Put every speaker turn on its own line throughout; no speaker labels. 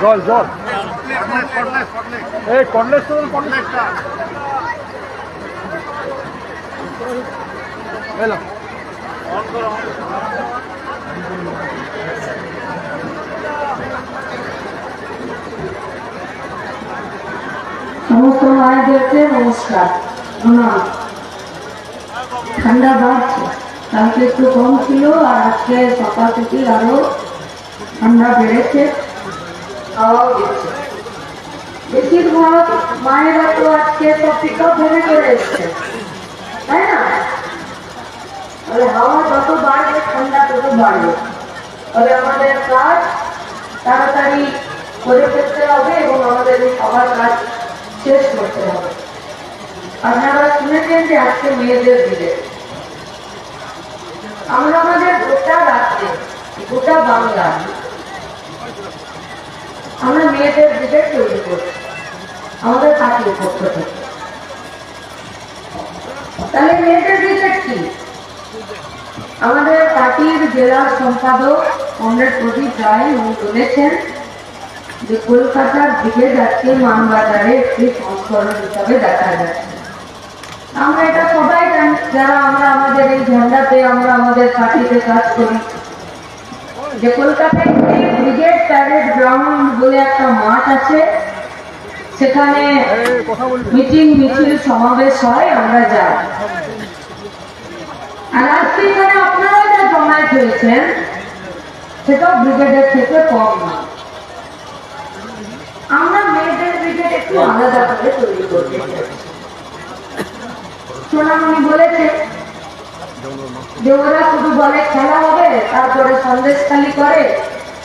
জল জল। এই কর্নেশ তো কর্নেশ এলাম
সমস্ত মায়েদেরকে নমস্কার। ঠান্ডা বাড়ছে। কালকে একটু কম ছিল, আর আজকে সকাল থেকে আরও ঠান্ডা বেড়েছে। বেশিরভাগ মায়েরা তো আজকে সব আপ ভেবে চলে এসছে, তাই না? তাহলে হাওয়া যত বাড়বে, ঠান্ডা তত বাড়বে। তবে আমাদের কাজ তাড়াতাড়ি করে ফেলতে হবে এবং আমাদের সবার কাজ শেষ করতে হবে। আপনারা শুনেছেন যে আজকে মেয়েদের দিকে আমরা আমাদের গোটা রাজ্যে, গোটা বাংলা আমরা মেয়েদের তৈরি করছি, আমাদের পার্টির পক্ষ থেকে। তাহলে মেয়েদের কি? আমাদের পার্টির জেলা সম্পাদক কমরেড প্রদীপ রায় উনি বলেছেন যে কলকাতার দিকে যাচ্ছে মানবাজারে একটি সংস্করণ হিসাবে দেখা যাচ্ছে। আমরা এটা যারা আমরা আমাদের এই ঝান্ডাতে, আমরা আমাদের পার্টিতে কাজ করি। যে কলকাতায় ব্রিগেড প্যারেড গ্রাউন্ড বলে একটা মাঠ আছে, সেখানে মিটিং, মিছিল, সমাবেশ হয়, আমরা যাই। আর আজকে এখানে আপনারা যা জমায়েত হয়েছেন সেটাও ব্রিগেডের থেকে কম না। আমরা মেয়েদের ব্রিগেড একটু আলাদা করে তৈরি করতে চাই। সোনামণি বলেছে যে ওরা শুধু বলে খেলা হবে, তারপরে সন্দেশ খালি করে,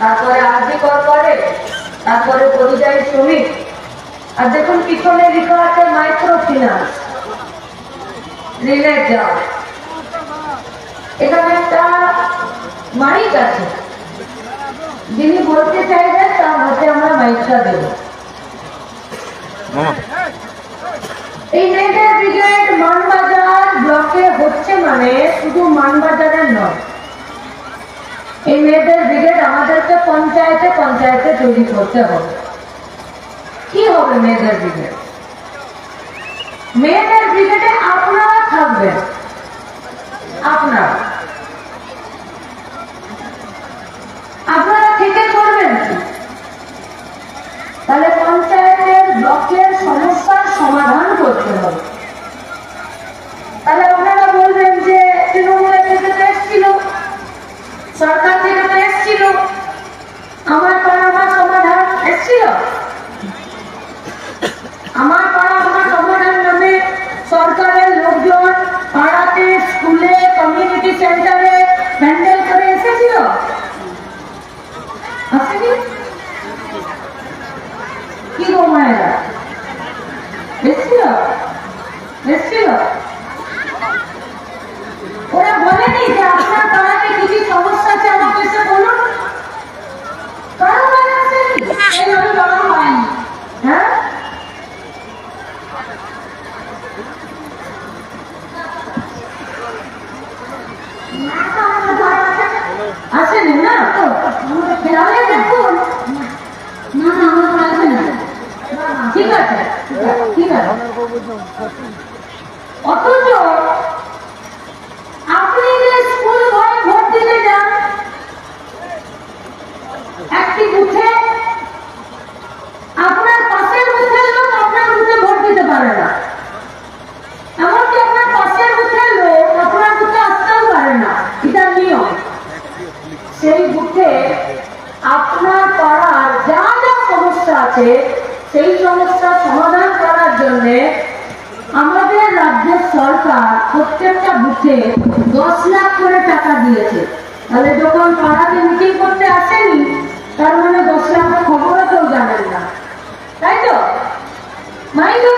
তারপরে আরজি কর করে, তারপরে পরিযায়ী শ্রমিক। আর দেখুন, পিছনে লেখা আছে মাইক্রো ফিনান্স। রিলেট যাও এখানে একটা মাইক আছে। যিনি বলতে চাইবেন, তার হাতে আমরা মাইকটা দেব। এই মেয়েদের ব্রিগেড মানবাজার ব্লকে হচ্ছে মানে শুধু মানবাজারের নয়। এই মেয়েদের ব্রিগেড আমাদেরকে পঞ্চায়েতে পঞ্চায়েতে তৈরি করতে হবে। কি হবে মেয়েদের ব্রিগেড? মেয়েদের ব্রিগেডে আপনারা থাকবেন আপনারা আপনারা থেকে করবেন কি তাহলে পঞ্চায়েতের ব্লকের সমস্যার সমাধান করতে হবে তাহলে আপনারা বলবেন যে তৃণমূলের থেকে তো এসছিল সরকার থেকে তো এসছিল আমার পাড়া আমার সমাধান এসছিল আমার পাড়া আমার সমাধান নামে সরকারের লোকজন পাড়াতে স্কুলে কমিউনিটি সেন্টারে প্যান্ডেল করে এসেছিল আসেনি কি গো মায়েরা এসছিল এসছিল ওরা বলেনি যে আপনার পাড়াতে কি কি সমস্যা আছে আমাকে এসে বলুন কারও বাড়ি আসেনি এইভাবে বলা হয়নি হ্যাঁ আসেনি না তো তাহলে দেখুন না না আমার আসবে না ঠিক আছে ঠিক আছে অথচ আপনি স্কুল ঘরে ভোট দিতে যান। একটি বুথে আপনার পাশের বুথের লোক আপনার বুথে ভোট দিতে পারে না। সেই বুথে আপনার পাড়ার যা যা সমস্যা আছে, সেই সমস্যা সমাধান করার জন্য আমাদের রাজ্যের সরকার প্রত্যেকটা বুথে দশ লাখ করে টাকা দিয়েছে। তাহলে যখন পাড়াতে মিটিং করতে আসেনি, তার মানে দশ লাখ খবরও কেউ জানেন না। তাই তো? মাইকে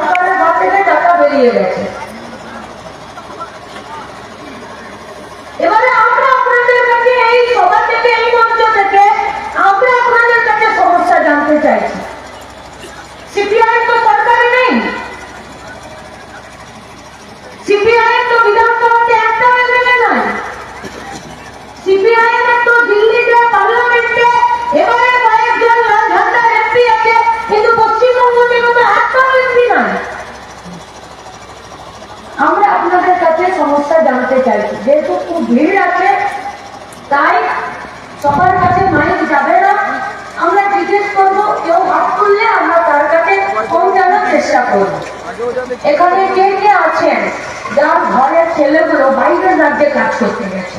সরকারের হাত টাকা বেরিয়ে গেছে। এবারে আমরা আপনাদের এই সভা থেকে এই আমরা আপনাদের কাছে সমস্যা জানতে চাইছি। করতে চাইছি যেহেতু খুব ভিড় আছে, তাই সবার কাছে মাইক যাবে না। আমরা জিজ্ঞেস করব, কেউ হাত তুললে আমরা তার কাছে পৌঁছানোর চেষ্টা করব। এখানে কে কে আছেন? যার ঘরের ছেলেগুলো বাইরের রাজ্যে কাজ করতে গেছে।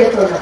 es de.